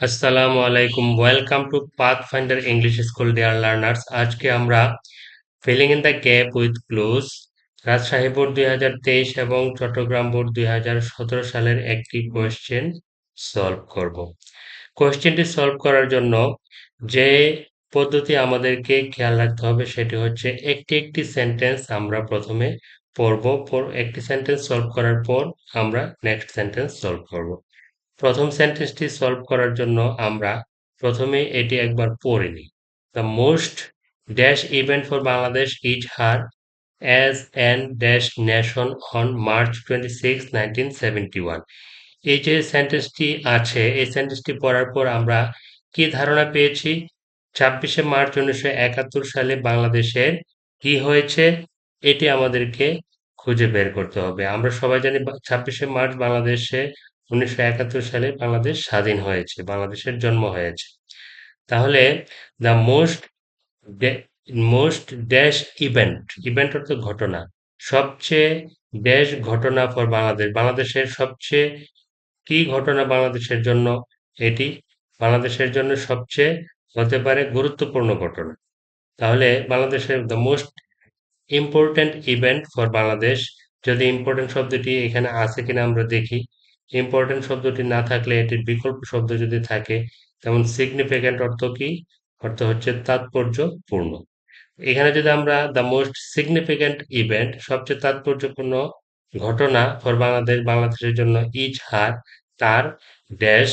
আসসালামু আলাইকুম welcome to path finder English school dear learners আজকে আমরা filling in the gap with clues Rajshahi board দুই হাজার তেইশ এবং চট্টগ্রাম বোর্ড দুই হাজার সতেরো সালের একটি কোয়েশ্চেন সলভ করব। কোয়েশ্চেনটি সলভ করার জন্য যে পদ্ধতি আমাদেরকে খেয়াল রাখতে হবে সেটি হচ্ছে একটি একটি সেন্টেন্স আমরা প্রথমে পড়ব একটি সেন্টেন্স সলভ করার পর আমরা নেক্সট সেন্টেন্স সলভ করব। প্রথম সেন্টেন্সটি সলভ করার জন্য আমরা প্রথমে এটি একবার পড়ে নিই। The most dash event for Bangladesh is her as an dash nation on March twenty six nineteen seventy one এই যে সেন্টেন্সটি আছে, এই সেন্টেন্সটি পড়ার পর আমরা কি ধারণা পেয়েছি? ছাব্বিশে মার্চ উনিশশো একাত্তর সালে বাংলাদেশের কি হয়েছে? এটি আমাদেরকে খুঁজে বের করতে হবে। আমরা সবাই জানি ছাব্বিশে মার্চ বাংলাদেশে উনিশশো একাত্তর সালে বাংলাদেশ স্বাধীন হয়েছে, বাংলাদেশের জন্ম হয়েছে। তাহলে the most most dash event event অর্থ ঘটনা, সবচেয়ে ড্যাশ ঘটনা ফর বাংলাদেশ, বাংলাদেশের সবচেয়ে কি ঘটনা বাংলাদেশের জন্য? এটি বাংলাদেশের জন্য সবচেয়ে হতে পারে গুরুত্বপূর্ণ ঘটনা। তাহলে বাংলাদেশের the most important event for Bangladesh, যদি ইম্পর্টেন্ট শব্দটি এখানে আছে কিনা আমরা দেখি। ইম্পর্টেন্ট শব্দটি না থাকলে এটির বিকল্প শব্দ যদি থাকে যেমন সিগনিফিক্যান্ট অর্থ কি? অর্থ হচ্ছে তাৎপর্যপূর্ণ। এখানে যদি আমরা দ্য মোস্ট সিগনিফিক্যান্ট ইভেন্ট সবচেয়ে তাৎপর্যপূর্ণ ঘটনা ফর বাংলাদেশ, বাংলাদেশের জন্য ইজ হার, তার ড্যাশ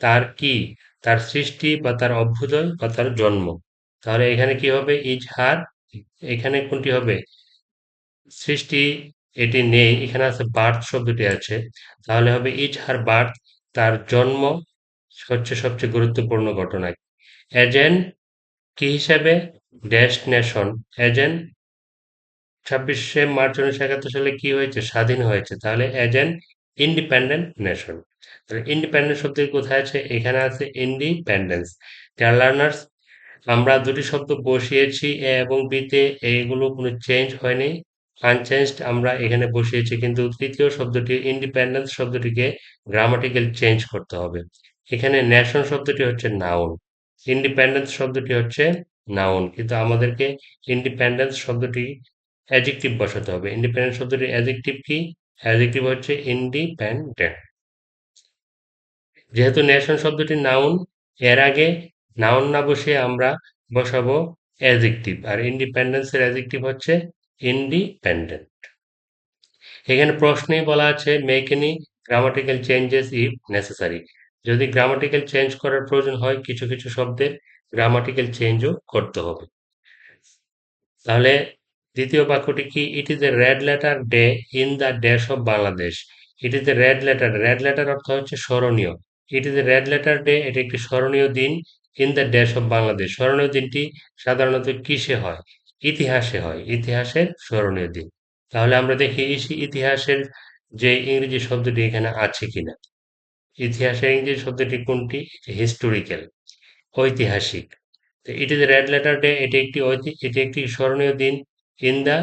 তার কি? তার সৃষ্টি বা তার অভ্যুদয় বা তার জন্ম। তাহলে এখানে কি হবে? ইজ হার, এখানে কোনটি হবে? সৃষ্টি এটি নেই, এখানে আছে বার্থ শব্দটি আছে। তাহলে হবে ইজ হার বার্থ তার জন্ম হচ্ছে সবচেয়ে গুরুত্বপূর্ণ ঘটনা এজেন্ট কি হিসাবে? ড্যাশ নেশন ছাব্বিশে মার্চ উনিশশো একাত্তর সালে কি হয়েছে? স্বাধীন হয়েছে। তাহলে এজেন্ট ইন্ডিপেন্ডেন্ট নেশন তাহলে ইন্ডিপেন্ডেন্ট শব্দের কোথায় আছে? এখানে আছে ইন্ডিপেন্ডেন্স ডিয়ার লার্নার্স আমরা দুটি শব্দ বসিয়েছি, এ এবং বিতে এইগুলো কোনো চেঞ্জ হয়নি। আনচেঞ্জড আমরা এখানে বসিয়েছি, কিন্তু তৃতীয় শব্দটি ইন্ডিপেন্ডেন্স শব্দটিকে গ্রামাটিক্যাল চেঞ্জ করতে হবে। এখানে ন্যাশন শব্দটি হচ্ছে নাউন ইন্ডিপেন্ডেন্স শব্দটি হচ্ছে নাউন কিন্তু আমাদেরকে ইন্ডিপেন্ডেন্স শব্দটি অ্যাজেক্টিভ বসাতে হবে। ইন্ডিপেন্ডেন্ট শব্দটি অ্যাজেক্টিভ কি? অ্যাজেক্টিভ হচ্ছে ইন্ডিপেন্ডেন্ট যেহেতু ন্যাশন শব্দটি নাউন এর আগে নাউন না বসে আমরা বসাবো অ্যাজেক্টিভ আর ইন্ডিপেন্ডেন্সের অ্যাজেক্টিভ হচ্ছে ইন্ডিপেন্ডেন্ট এখানে প্রশ্নেই বলা আছে make any grammatical changes if necessary যদি গ্রামাটিক্যাল চেঞ্জ করার প্রয়োজন হয়, কিছু কিছু শব্দের গ্রামাটিক্যাল চেঞ্জও করতে হবে। তাহলে দ্বিতীয় বাক্যটি কি? It is a red letter day in the dash of Bangladesh it is a red letter red letter অর্থ হচ্ছে স্মরণীয়। It is a red letter day এটি একটি স্মরণীয় দিন in the dash of Bangladesh স্মরণীয় দিনটি সাধারণত কিসে হয়? ইতিহাসে হয়, ইতিহাসের স্মরণীয় দিন। তাহলে আমরা দেখি ইতিহাসের যে ইংরেজি শব্দটি এখানে আছে কিনা। ইতিহাসের ইংরেজি শব্দটি কোনটি? হিস্টোরিক্যাল ঐতিহাসিক। তো it is red letter day এটি একটি এটি একটি স্মরণীয় দিন in the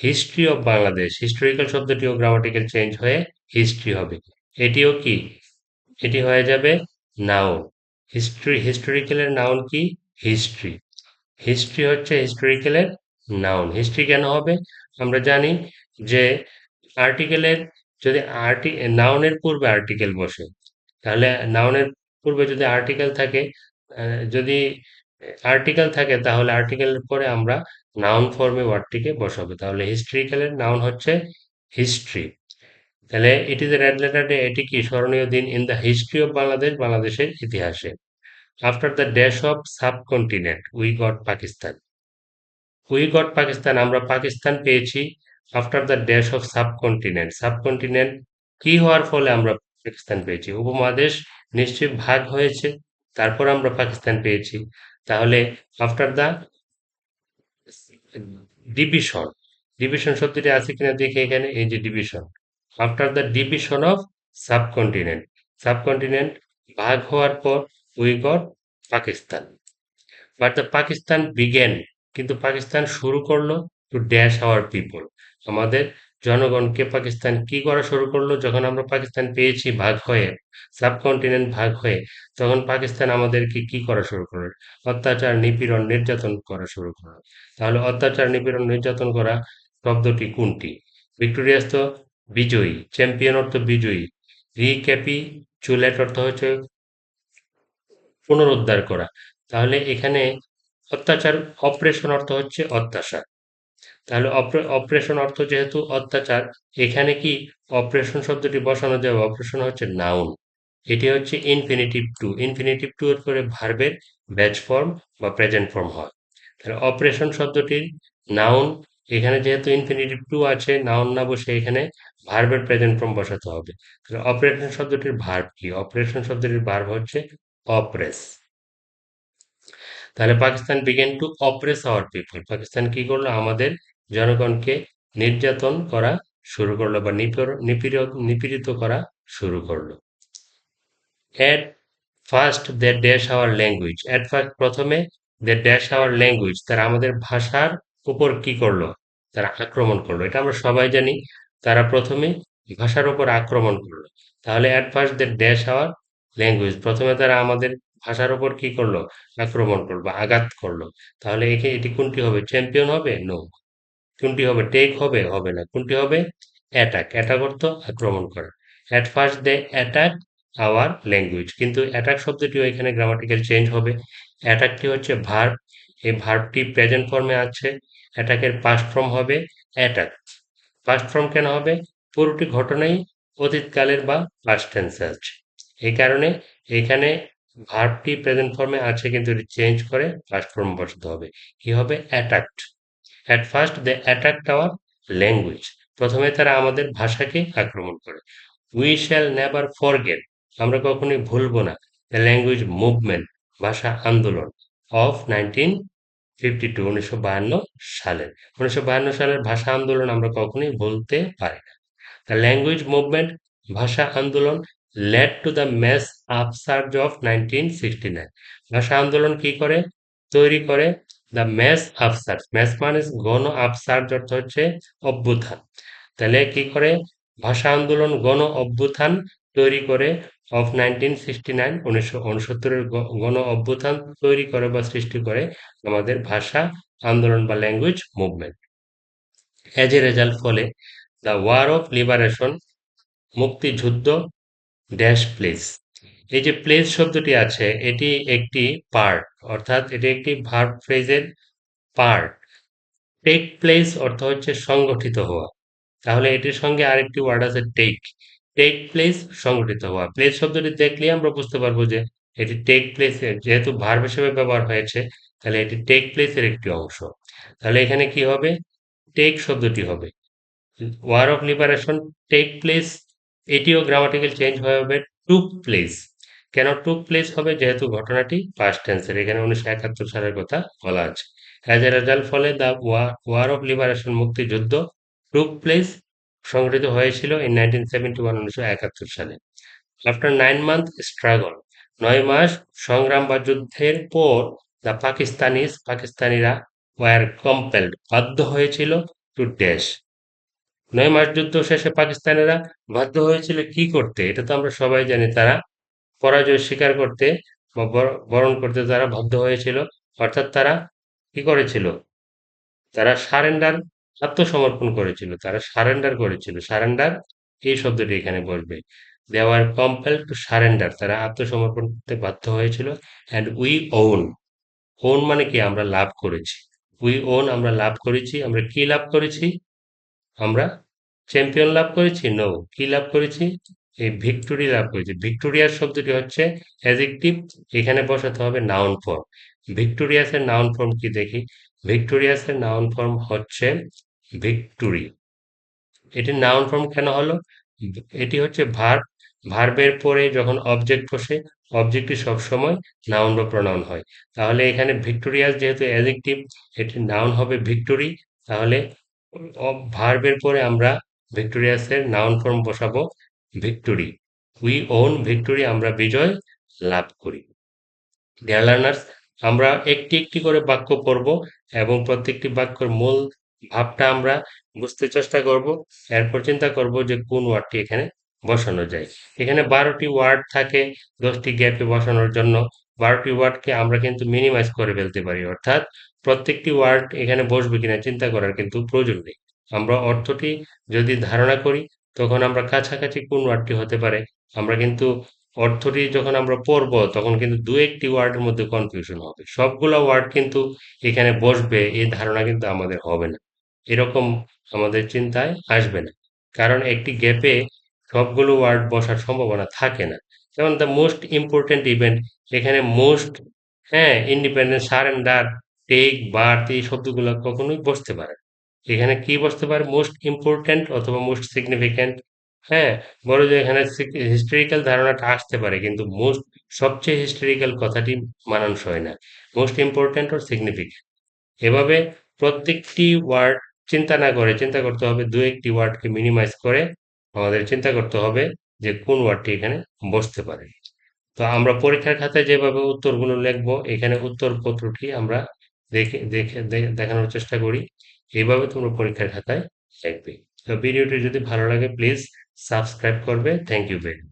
history of Bangladesh historical শব্দটিও grammatical change হয়ে হিস্ট্রি হবে। এটিও কি? এটি হয়ে যাবে নাউন হিস্ট্রি হিস্টোরিক্যালের নাউন কি? হিস্ট্রি হিস্ট্রি হচ্ছে হিস্টোরিক্যালের নাউন হিস্ট্রি কেন হবে? আমরা জানি যে আর্টিকেলের যদি আর্টি নাউনের পূর্বে আর্টিকেল বসে, তাহলে নাউনের পূর্বে যদি আর্টিকেল থাকে যদি আর্টিকেল থাকে, তাহলে আর্টিকেলের পরে আমরা নাউন ফর্মে ওয়ার্ডটিকে বসাবো। তাহলে হিস্ট্রিক্যালের নাউন হচ্ছে হিস্ট্রি তাহলে it is a red letter day এটি কি স্মরণীয় দিন in the history of Bangladesh বাংলাদেশের ইতিহাসে? After the dash of subcontinent we got Pakistan we got Pakistan আমরা পাকিস্তান পেয়েছি after the dash of subcontinent subcontinent কি হওয়ার ফলে আমরা পাকিস্তান পেয়েছি? উপমহাদেশ নিশ্চয়ই ভাগ হয়েছে, তারপর আমরা পাকিস্তান পেয়েছি। তাহলে আফটার দ্য ডিভিশন ডিভিশন শব্দটি আছে কিনা দেখে এখানে, এই যে division after the division of subcontinent subcontinent ভাগ হওয়ার পর we Pakistan but the Pakistan began কিন্তু পাকিস্তান শুরু করল টু ড্যাশ আওয়ার পিপল আমাদের জনগণকে পাকিস্তান কি করা শুরু করল? যখন আমরা পাকিস্তান পেয়েছি ভাগ হয়ে সাবকন্টিনেন্ট ভাগ হয়ে, তখন পাকিস্তান আমাদেরকে কি করা শুরু করল? অত্যাচার, নিপীড়ন, নির্যাতন করা শুরু করল। তাহলে অত্যাচার, নিপীড়ন, নির্যাতন করা শব্দটি কোনটি? ভিক্টোরিয়াস তো বিজয়ী চ্যাম্পিয়ন অর্থ বিজয়ী। রিক্যাপিচুলেট অর্থ হচ্ছে পুনরুদ্ধার করা। তাহলে এখানে অত্যাচার, অপারেশন অর্থ হচ্ছে অত্যাচার। তাহলে অপারেশন অর্থ যেহেতু অত্যাচার, এখানে কি অপারেশন শব্দটি বসানো যাবে অপারেশন হচ্ছে নাউন। এটি হচ্ছে ইনফিনিটিভ টু ইনফিনিটিভ টু এর পরে ভার্বের ব্যাচ ফর্ম বা প্রেজেন্ট ফর্ম হয়। তাহলে অপারেশন শব্দটির নাউন, এখানে যেহেতু ইনফিনিটিভ টু আছে, নাউন না বসে এখানে ভার্বের প্রেজেন্ট ফর্ম বসাতে হবে। তাহলে অপারেশন শব্দটির ভার্ব কি? অপারেশন শব্দটির ভার্ব হচ্ছে অপ্রেস তাহলে Pakistan began to oppress our people Pakistan কি করল? আমাদের জনগণকে নির্যাতন করা শুরু করল বা নিপীড়িত করা শুরু করল। At first they dash our language at first প্রথমে দে ড্যাশ আওয়ার ল্যাঙ্গুয়েজ তারা আমাদের ভাষার উপর কি করল? তারা আক্রমণ করল। এটা আমরা সবাই জানি। তারা প্রথমে ভাষার উপর আক্রমণ করল। তাহলে at first they dash our language প্রথমে তারা আমাদের ভাষার উপর কি করল? আক্রমণ করল আঘাত করল। তাহলে একে, এটি কোনটি হবে? চ্যাম্পিয়ন হবে? নো কোনটি হবে? টেক হবে? হবে না। কোনটি হবে? অ্যাটাক অ্যাটাক অর্থ আক্রমণ করা। At first they attack our language কিন্তু অ্যাটাক শব্দটিও এখানে গ্রামাটিক্যাল চেঞ্জ হবে। অ্যাটাকটি হচ্ছে ভার্ব এই ভার্বটি প্রেজেন্ট ফর্মে আছে। অ্যাটাকের পাস্ট ফর্ম হবে অ্যাটাক পাস্ট ফর্ম কেন হবে? পুরোটি ঘটনাই অতীতকালের বা পাস্ট টেন্সে আছে। এই কারণে এখানে ভার্বটি প্রেজেন্ট ফর্মে আছে কিন্তু চেঞ্জ করে পাস্ট ফর্ম বসাতে হবে। কি হবে? Attacked at first they attacked our language প্রথমে তারা আমাদের ভাষাকে আক্রমণ করে। উই শ্যাল নেভার ফরগেট আমরা কখনোই ভুলবো না। দ্য ল্যাঙ্গুয়েজ মুভমেন্ট ভাষা আন্দোলন অফ নাইনটিন ফিফটি টু উনিশশো বাহান্ন সালের। উনিশশো বাহান্ন সালের ভাষা আন্দোলন আমরা কখনোই বলতে পারি না। দ্য ল্যাঙ্গুয়েজ মুভমেন্ট ভাষা আন্দোলন led to the mass upsurge of nineteen sixty nine ভাষা আন্দোলন কি করে? তৈরি করে দ্য ম্যাস আপসার্জ ম্যাস মানে গণ আপসার্জ অর্থ হচ্ছে অভ্যুত্থান। তাহলে কি করে? ভাষা আন্দোলন গণ অভ্যুত্থান তৈরি করে অফ নাইনটিন সিক্সটি নাইন উনিশশো উনসত্তরের গণ অভ্যুত্থান তৈরি করে বা সৃষ্টি করে আমাদের ভাষা আন্দোলন বা language movement as a result ফলে দ্য ওয়ার অফ লিবারেশন মুক্তিযুদ্ধ ড্যাশ প্লেস এই যে প্লেস শব্দটি আছে, এটি একটি পার্ট অর্থাৎ এটি একটি ভার্ব ফ্রেজের পার্ট টেক প্লেস অর্থ হচ্ছে সংগঠিত হওয়া। তাহলে এটির সঙ্গে আরেকটি ওয়ার্ড আছে টেক টেক প্লেস সংগঠিত হওয়া। প্লেস শব্দটি দেখলে আমরা বুঝতে পারব যে এটি টেক প্লেস যেহেতু ভার্ব হিসেবে ব্যবহার হয়েছে, তাহলে এটি টেক প্লেসের একটি অংশ। তাহলে এখানে কি হবে? টেক শব্দটি হবে। War of liberation take place এটিও গ্রামাটিক্যাল চেঞ্জ হয়ে হবে টুক প্লেস কেন টুক প্লেস হবে? যেহেতু ঘটনাটি পাস্ট টেন্সের এখানে উনিশশো একাত্তর সালের কথা বলা আছে। অ্যাজ এ রেজাল্ট ফলে দ্য ওয়ার অফ লিবারেশন মুক্তিযুদ্ধ টুক প্লেস সংগঠিত হয়েছিল ইন নাইনটিন সেভেন্টি ওয়ান উনিশশো একাত্তর সালে। আফটার নাইন মান্থ স্ট্রাগল নয় মাস সংগ্রাম বা যুদ্ধের পর দ্য পাকিস্তানিজ পাকিস্তানিরা ওয়ার কম্পেলড বাধ্য হয়েছিল টু ড্যাশ নয় মাস যুদ্ধ শেষে পাকিস্তানিরা বাধ্য হয়েছিল কি করতে? এটা তো আমরা সবাই জানি। তারা পরাজয় স্বীকার করতে বা বরণ করতে তারা বাধ্য হয়েছিল। অর্থাৎ তারা কি করেছিল? তারা সারেন্ডার আত্মসমর্পণ করেছিল। তারা সারেন্ডার করেছিল। সারেন্ডার এই শব্দটি এখানে বলবে। They are compel to surrender তারা আত্মসমর্পণ করতে বাধ্য হয়েছিল। অ্যান্ড উই ওন ওন মানে কি? আমরা লাভ করেছি। উই ওন আমরা লাভ করেছি। আমরা কি লাভ করেছি? আমরা চ্যাম্পিয়ন লাভ করেছি? নো কি লাভ করেছি? এই ভিক্টোরি লাভ করেছি। ভিক্টোরিয়ার শব্দটি হচ্ছে অ্যাজেক্টিভ এখানে বসাতে হবে নাউন ফর্ম ভিক্টোরিয়াসের নাউন ফর্ম কি দেখি? ভিক্টোরিয়াসের নাউন ফর্ম হচ্ছে ভিক্টোরি এটি নাউন ফর্ম কেন হলো? এটি হচ্ছে ভার্ব ভার্বের পরে যখন অবজেক্ট বসে অবজেক্টটি সবসময় নাউন বা প্রনাউন হয়। তাহলে এখানে ভিক্টোরিয়াস যেহেতু অ্যাজেক্টিভ এটি নাউন হবে ভিক্টোরি তাহলে ভার্বের পরে আমরা ভিক্টোরিয়াসের নাউন ফর্ম বসাবো ভিক্টোরি। উই ওন ভিক্টোরি, আমরা বিজয় লাভ করি। ডিয়ার লার্নার্স আমরা একটি একটি করে বাক্য পড়ব এবং প্রত্যেকটি বাক্যের মূল ভাবটা আমরা বুঝতে চেষ্টা করব। এরপর চিন্তা করব যে কোন ওয়ার্ডটি এখানে বসানো যায়। এখানে বারোটি ওয়ার্ড থাকে, দশটি গ্যাপে বসানোর জন্য। বারোটি ওয়ার্ডকে আমরা কিন্তু মিনিমাইজ করে ফেলতে পারি। অর্থাৎ প্রত্যেকটি ওয়ার্ড এখানে বসবে কিনা চিন্তা করার কিন্তু প্রয়োজন নেই। আমরা অর্থটি যদি ধারণা করি, তখন আমরা কাছাকাছি কোন ওয়ার্ডটি হতে পারে? আমরা কিন্তু অর্থটি যখন আমরা পড়ব, তখন কিন্তু দু একটি ওয়ার্ডের মধ্যে কনফিউশন হবে। সবগুলো ওয়ার্ড কিন্তু এখানে বসবে, এই ধারণা কিন্তু আমাদের হবে না। এরকম আমাদের চিন্তায় আসবে না। কারণ একটি গ্যাপে সবগুলো ওয়ার্ড বসার সম্ভাবনা থাকে না। যেমন দ্য মোস্ট ইম্পর্টেন্ট ইভেন্ট এখানে মোস্ট হ্যাঁ ইন্ডিপেন্ডেন্স সারেন্ডার টেক বার্থ এই শব্দগুলো কখনোই বসতে পারে এখানে কি বসতে পারে? মোস্ট ইম্পর্টেন্ট অথবা মোস্ট সিগনিফিক্যান্ট হ্যাঁ বড় যে এখানে হিস্টোরিক্যাল ধারণাটা আসতে পারে, কিন্তু মোস্ট সবচেয়ে হিস্টোরিক্যাল কথাটি মানানসই না। মোস্ট ইম্পর্টেন্ট ও সিগনিফিক্যান্ট এভাবে প্রত্যেকটি ওয়ার্ড চিন্তা না করে, চিন্তা করতে হবে দু একটি ওয়ার্ডকে মিনিমাইজ করে আমাদের চিন্তা করতে হবে যে কোন ওয়ার্ডটি এখানে বসতে পারে। তো আমরা পরীক্ষার খাতায় যেভাবে উত্তরগুলো লিখব, এখানে উত্তরপত্রটি আমরা দেখে দেখে দেখানোর চেষ্টা করি। এইভাবে তোমরা পরীক্ষার খাতায় লিখবে। তো ভিডিওটি যদি ভালো লাগে, প্লিজ সাবস্ক্রাইব করবে। Thank you very